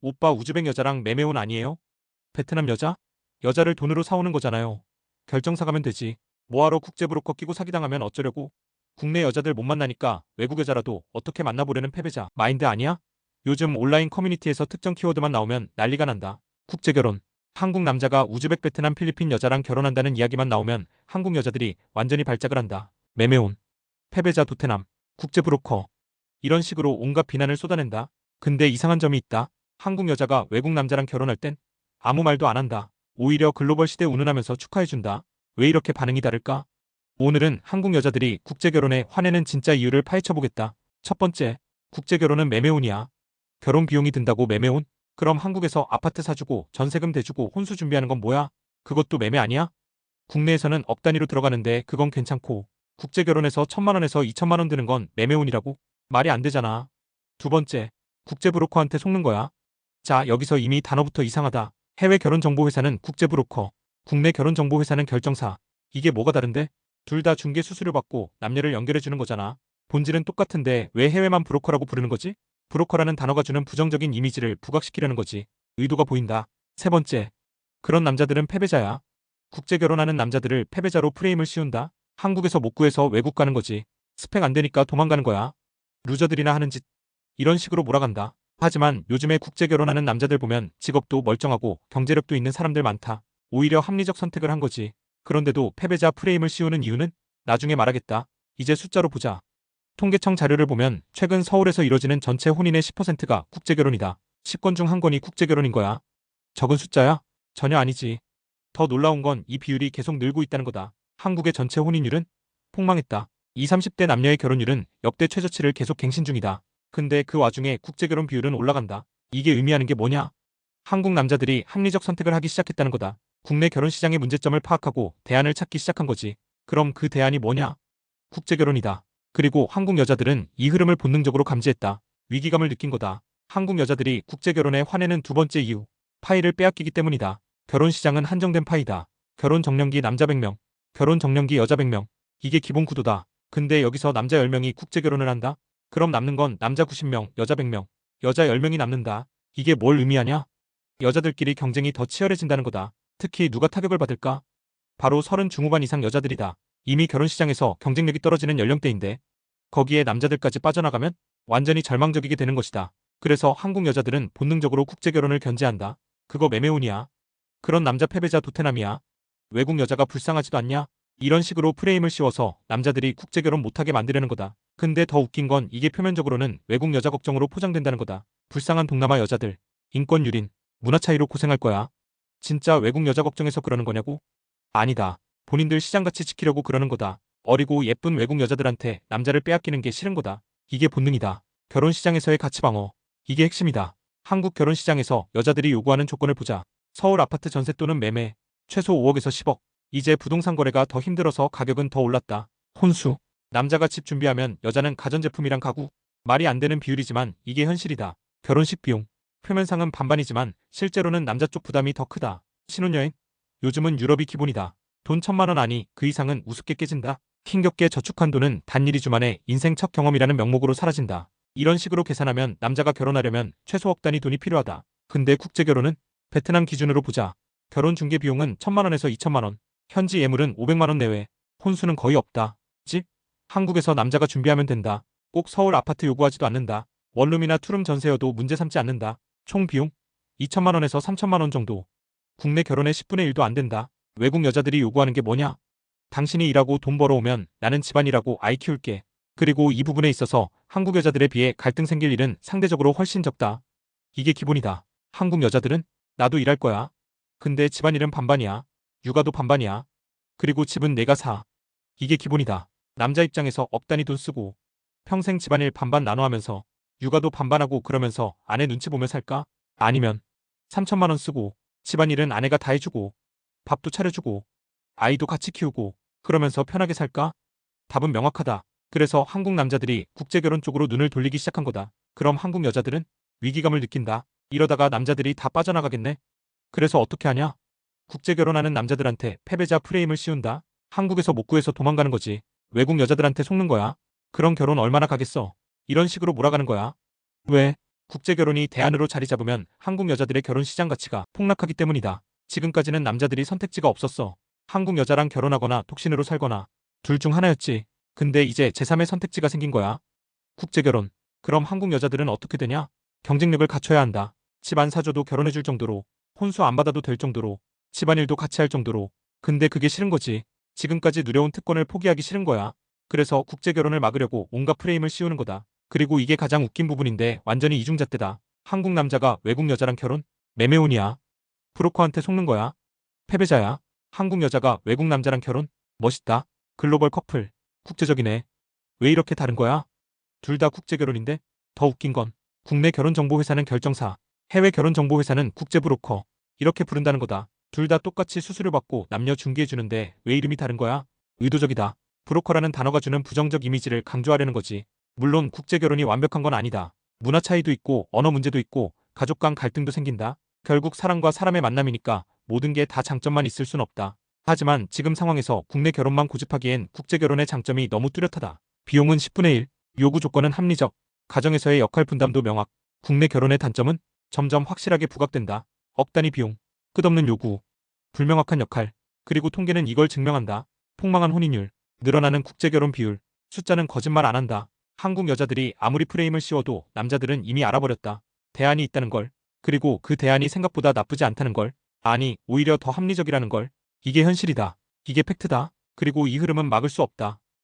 오빠 우즈벡 여자랑 매매혼 아니에요? 베트남 여자? 여자를 돈으로 사오는 거잖아요. 결정 사 가면 되지. 뭐하러 국제 브로커 끼고 사기당하면 어쩌려고? 국내 여자들 못 만나니까 외국 여자라도 어떻게 만나보려는 패배자 마인드 아니야? 요즘 온라인 커뮤니티에서 특정 키워드만 나오면 난리가 난다. 국제 결혼. 한국 남자가 우즈벡 베트남 필리핀 여자랑 결혼한다는 이야기만 나오면 한국 여자들이 완전히 발작을 한다. 매매혼. 패배자 도태남. 국제 브로커. 이런 식으로 온갖 비난을 쏟아낸다. 근데 이상한 점이 있다. 한국 여자가 외국 남자랑 결혼할 땐 아무 말도 안 한다. 오히려 글로벌 시대 운운하면서 축하해준다. 왜 이렇게 반응이 다를까? 오늘은 한국 여자들이 국제결혼에 화내는 진짜 이유를 파헤쳐보겠다. 첫 번째, 국제결혼은 매매혼이야. 결혼 비용이 든다고 매매혼? 그럼 한국에서 아파트 사주고 전세금 대주고 혼수 준비하는 건 뭐야? 그것도 매매 아니야? 국내에서는 억 단위로 들어가는데 그건 괜찮고 국제결혼에서 천만 원에서 이천만 원 드는 건 매매혼이라고? 말이 안 되잖아. 두 번째, 국제 브로커한테 속는 거야. 자, 여기서 이미 단어부터 이상하다. 해외 결혼정보회사는 국제브로커, 국내 결혼정보회사는 결정사. 이게 뭐가 다른데? 둘 다 중개 수수료 받고 남녀를 연결해 주는 거잖아. 본질은 똑같은데 왜 해외만 브로커라고 부르는 거지? 브로커라는 단어가 주는 부정적인 이미지를 부각시키려는 거지. 의도가 보인다. 세 번째. 그런 남자들은 패배자야. 국제 결혼하는 남자들을 패배자로 프레임을 씌운다. 한국에서 못 구해서 외국 가는 거지. 스펙 안 되니까 도망가는 거야. 루저들이나 하는 짓. 이런 식으로 몰아간다. 하지만 요즘에 국제 결혼하는 남자들 보면 직업도 멀쩡하고 경제력도 있는 사람들 많다. 오히려 합리적 선택을 한 거지. 그런데도 패배자 프레임을 씌우는 이유는 나중에 말하겠다. 이제 숫자로 보자. 통계청 자료를 보면 최근 서울에서 이뤄지는 전체 혼인의 10%가 국제결혼이다. 10건 중 한 건이 국제결혼인 거야. 적은 숫자야? 전혀 아니지. 더 놀라운 건 이 비율이 계속 늘고 있다는 거다. 한국의 전체 혼인율은 폭망했다. 20, 30대 남녀의 결혼율은 역대 최저치를 계속 갱신 중이다. 근데 그 와중에 국제결혼 비율은 올라간다. 이게 의미하는 게 뭐냐? 한국 남자들이 합리적 선택을 하기 시작했다는 거다. 국내 결혼 시장의 문제점을 파악하고 대안을 찾기 시작한 거지. 그럼 그 대안이 뭐냐? 국제결혼이다. 그리고 한국 여자들은 이 흐름을 본능적으로 감지했다. 위기감을 느낀 거다. 한국 여자들이 국제결혼에 화내는 두 번째 이유. 파이를 빼앗기기 때문이다. 결혼 시장은 한정된 파이다. 결혼 정년기 남자 100명, 결혼 정년기 여자 100명. 이게 기본 구도다. 근데 여기서 남자 10명이 국제결혼을 한다? 그럼 남는 건 남자 90명, 여자 100명, 여자 10명이 남는다. 이게 뭘 의미하냐? 여자들끼리 경쟁이 더 치열해진다는 거다. 특히 누가 타격을 받을까? 바로 30 중후반 이상 여자들이다. 이미 결혼 시장에서 경쟁력이 떨어지는 연령대인데 거기에 남자들까지 빠져나가면 완전히 절망적이게 되는 것이다. 그래서 한국 여자들은 본능적으로 국제결혼을 견제한다. 그거 매매혼이야. 그런 남자 패배자 도태남이야. 외국 여자가 불쌍하지도 않냐? 이런 식으로 프레임을 씌워서 남자들이 국제 결혼 못하게 만들려는 거다. 근데 더 웃긴 건 이게 표면적으로는 외국 여자 걱정으로 포장된다는 거다. 불쌍한 동남아 여자들, 인권 유린, 문화 차이로 고생할 거야. 진짜 외국 여자 걱정해서 그러는 거냐고? 아니다. 본인들 시장가치 지키려고 그러는 거다. 어리고 예쁜 외국 여자들한테 남자를 빼앗기는 게 싫은 거다. 이게 본능이다. 결혼 시장에서의 가치 방어. 이게 핵심이다. 한국 결혼 시장에서 여자들이 요구하는 조건을 보자. 서울 아파트 전세 또는 매매. 최소 5억에서 10억. 이제 부동산 거래가 더 힘들어서 가격은 더 올랐다. 혼수. 남자가 집 준비하면 여자는 가전제품이랑 가구. 말이 안 되는 비율이지만 이게 현실이다. 결혼식 비용. 표면상은 반반이지만 실제로는 남자 쪽 부담이 더 크다. 신혼여행. 요즘은 유럽이 기본이다. 돈 천만 원 아니 그 이상은 우습게 깨진다. 힘겹게 저축한 돈은 단 2주 만에 인생 첫 경험이라는 명목으로 사라진다. 이런 식으로 계산하면 남자가 결혼하려면 최소 억 단위 돈이 필요하다. 근데 국제결혼은 베트남 기준으로 보자. 결혼 중개 비용은 천만 원에서 2천만 원. 현지 예물은 500만 원 내외. 혼수는 거의 없다. 집? 한국에서 남자가 준비하면 된다. 꼭 서울 아파트 요구하지도 않는다. 원룸이나 투룸 전세여도 문제 삼지 않는다. 총 비용 2천만 원에서 3천만 원 정도. 국내 결혼의 10분의 1도 안 된다. 외국 여자들이 요구하는 게 뭐냐? 당신이 일하고 돈 벌어오면 나는 집안일하고 아이 키울게. 그리고 이 부분에 있어서 한국 여자들에 비해 갈등 생길 일은 상대적으로 훨씬 적다. 이게 기본이다. 한국 여자들은 나도 일할 거야. 근데 집안일은 반반이야. 육아도 반반이야. 그리고 집은 내가 사. 이게 기본이다. 남자 입장에서 억 단위 돈 쓰고 평생 집안일 반반 나눠 하면서 육아도 반반하고 그러면서 아내 눈치 보며 살까? 아니면 3천만 원 쓰고 집안일은 아내가 다 해주고 밥도 차려주고 아이도 같이 키우고 그러면서 편하게 살까? 답은 명확하다. 그래서 한국 남자들이 국제결혼 쪽으로 눈을 돌리기 시작한 거다. 그럼 한국 여자들은 위기감을 느낀다. 이러다가 남자들이 다 빠져나가겠네. 그래서 어떻게 하냐? 국제 결혼하는 남자들한테 패배자 프레임을 씌운다. 한국에서 못 구해서 도망가는 거지. 외국 여자들한테 속는 거야. 그런 결혼 얼마나 가겠어. 이런 식으로 몰아가는 거야. 왜? 국제 결혼이 대안으로 자리 잡으면 한국 여자들의 결혼 시장 가치가 폭락하기 때문이다. 지금까지는 남자들이 선택지가 없었어. 한국 여자랑 결혼하거나 독신으로 살거나 둘 중 하나였지. 근데 이제 제3의 선택지가 생긴 거야. 국제 결혼. 그럼 한국 여자들은 어떻게 되냐? 경쟁력을 갖춰야 한다. 집안 사줘도 결혼해줄 정도로, 혼수 안 받아도 될 정도로, 집안일도 같이 할 정도로. 근데 그게 싫은 거지. 지금까지 누려온 특권을 포기하기 싫은 거야. 그래서 국제 결혼을 막으려고 온갖 프레임을 씌우는 거다. 그리고 이게 가장 웃긴 부분인데 완전히 이중잣대다. 한국 남자가 외국 여자랑 결혼? 매매혼이야. 브로커한테 속는 거야. 패배자야. 한국 여자가 외국 남자랑 결혼? 멋있다. 글로벌 커플. 국제적이네. 왜 이렇게 다른 거야? 둘 다 국제 결혼인데? 더 웃긴 건 국내 결혼 정보 회사는 결정사, 해외 결혼 정보 회사는 국제 브로커. 이렇게 부른다는 거다. 둘 다 똑같이 수수료 받고 남녀 중개해주는데 왜 이름이 다른 거야? 의도적이다. 브로커라는 단어가 주는 부정적 이미지를 강조하려는 거지. 물론 국제 결혼이 완벽한 건 아니다. 문화 차이도 있고 언어 문제도 있고 가족 간 갈등도 생긴다. 결국 사람과 사람의 만남이니까 모든 게 다 장점만 있을 순 없다. 하지만 지금 상황에서 국내 결혼만 고집하기엔 국제 결혼의 장점이 너무 뚜렷하다. 비용은 10분의 1, 요구 조건은 합리적, 가정에서의 역할 분담도 명확, 국내 결혼의 단점은 점점 확실하게 부각된다. 억 단위 비용, 끝없는 요구, 불명확한 역할, 그리고 통계는 이걸 증명한다. 폭망한 혼인율, 늘어나는 국제 결혼 비율, 숫자는 거짓말 안 한다. 한국 여자들이 아무리 프레임을 씌워도 남자들은 이미 알아버렸다. 대안이 있다는 걸. 그리고 그 대안이 생각보다 나쁘지 않다는 걸. 아니, 오히려 더 합리적이라는 걸. 이게 현실이다. 이게 팩트다. 그리고 이 흐름은 막을 수 없다.